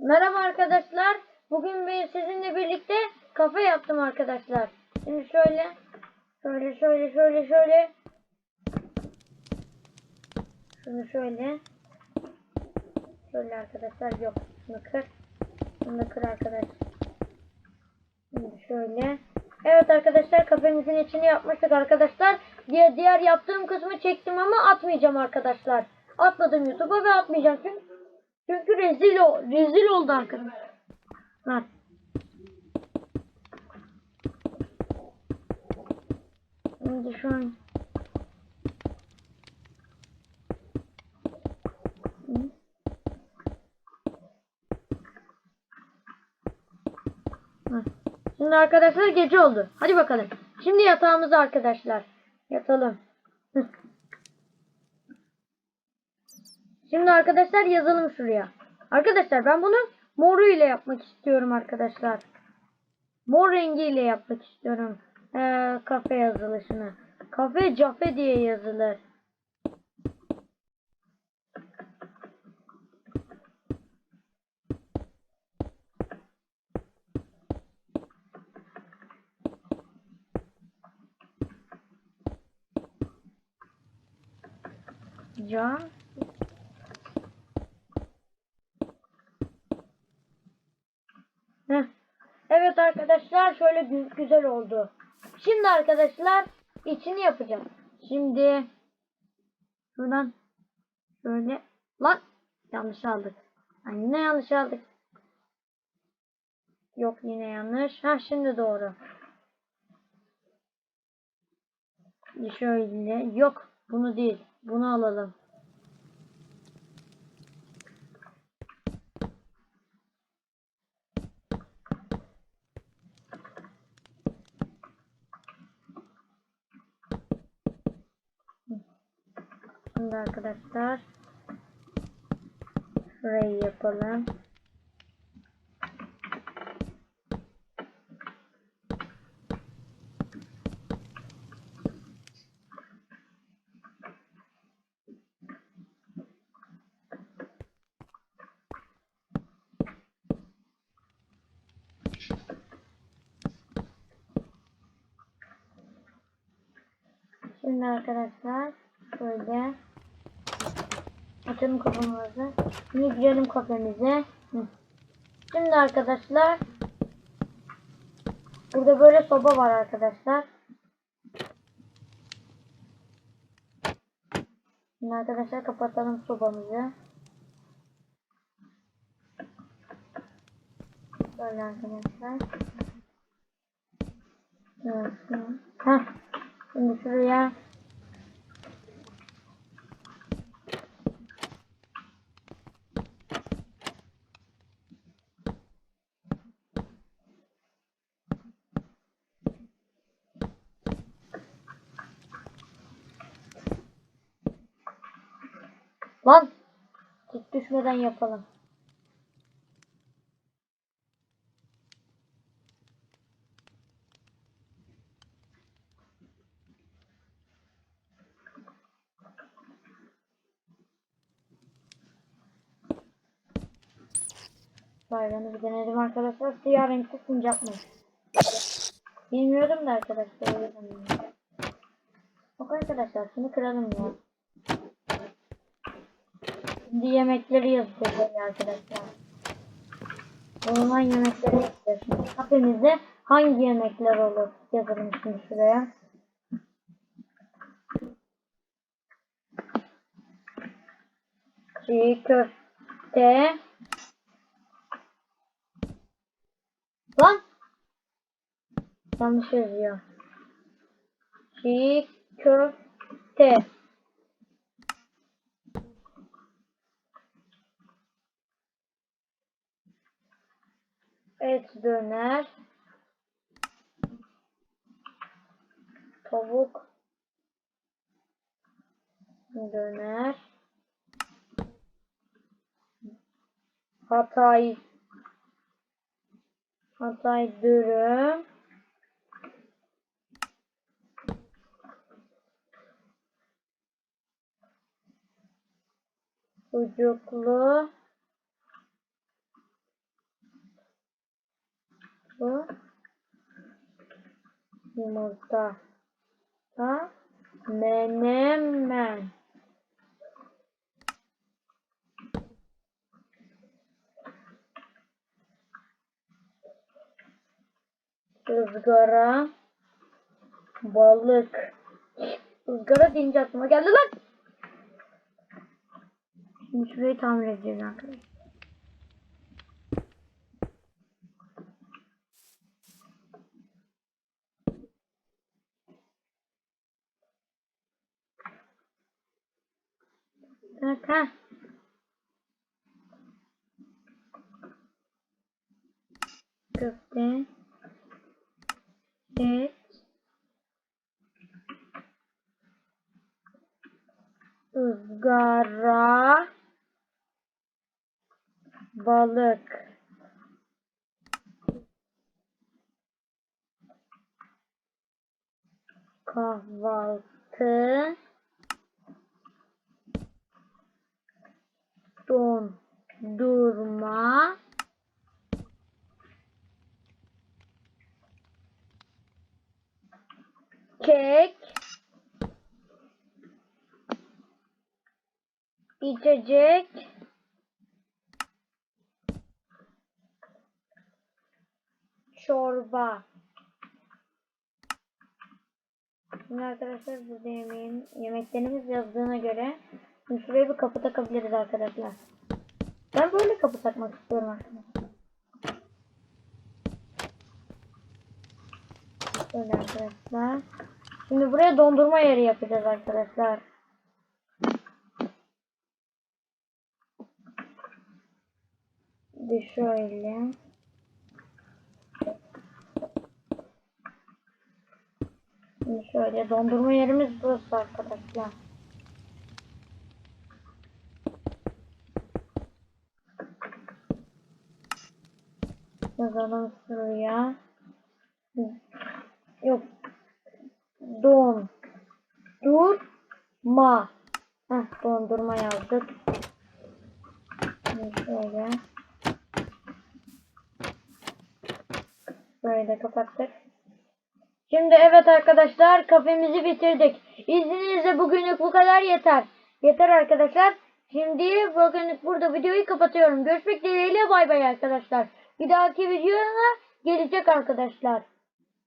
Merhaba arkadaşlar. Bugün ben sizinle birlikte kafe yaptım arkadaşlar. Şimdi şöyle, şöyle, şöyle, şöyle, şöyle. Şunu şöyle. Şöyle arkadaşlar yok. Şunu kır. Şunu da kır arkadaş. Şimdi şöyle. Evet arkadaşlar kafemizin içini yapmıştık arkadaşlar. Diğer, diğer yaptığım kısmı çektim ama atmayacağım arkadaşlar. Atmadım YouTube'a ve atmayacağım çünkü çünkü rezil o rezil oldu arkadaşlar. Şimdi şu an. Şimdi arkadaşlar gece oldu. Hadi bakalım. Şimdi yatağımıza arkadaşlar. Yatalım. Şimdi arkadaşlar yazalım şuraya. Arkadaşlar ben bunu moru ile yapmak istiyorum arkadaşlar. Mor rengiyle yapmak istiyorum. Ee, kafe yazılışını. Kafe cafe diye yazılır. Ca Heh. Evet şöyle gü- güzel oldu. Şimdi arkadaşlar içini yapacağım. Şimdi şuradan şöyle lan yanlış aldık. Ay, yine yanlış aldık. Yok yine yanlış. Ha şimdi doğru. Şöyle yok bunu değil. Bunu alalım. Şimdi arkadaşlar şurayı yapalım. Şimdi arkadaşlar şöyle açalım kafamızı. Girelim kafemize. Şimdi arkadaşlar burada böyle soba var arkadaşlar. Şimdi arkadaşlar kapatalım sobamızı. Böyle arkadaşlar. Evet. Heh. Şimdi şuraya Lan! Tek düşmeden yapalım. Bayramı bir denedim arkadaşlar. Siyah renkli sincap mı? Bilmiyordum da arkadaşlar. sanıyorum. Bak arkadaşlar şunu kıralım ya. Şimdi yemekleri yazacağız arkadaşlar. Bulunan yemekleri yazacağız şimdi. Hangi yemekler olur yazalım şimdi şuraya. Çiğ köfte. Lan! Yanlış yazıyor. Çiğ köfte. Et döner. Tavuk döner. Hatay Hatay dürüm. Sucuklu yumurta, ha, menemen. ızgara, balık. Izgara deyince aklıma geldi lan. Şurayı tamir edeceğiz arkadaşlar. Evet, ha. Köfte. Et. ızgara balık kahvaltı dondurma kek. İçecek. Çorba. Şimdi arkadaşlar burada yemeğin, yemeklerimiz yazdığına göre şimdi şuraya bir kapı takabiliriz arkadaşlar. Ben böyle kapı takmak istiyorum arkadaşlar. Böyle arkadaşlar. Şimdi buraya dondurma yeri yapacağız arkadaşlar. Bir şöyle. Şimdi şöyle dondurma yerimiz burası arkadaşlar. Yazalım şuraya. Yok. Don. Durma. Heh, dondurma yazdık. Şimdi şöyle. Böyle kapattık. Şimdi evet arkadaşlar kafemizi bitirdik. İzninizle bugünlük bu kadar yeter. Yeter arkadaşlar. Şimdi bugünlük burada videoyu kapatıyorum. Görüşmek dileğiyle bay bay arkadaşlar. Bir dahaki videoya gelecek arkadaşlar.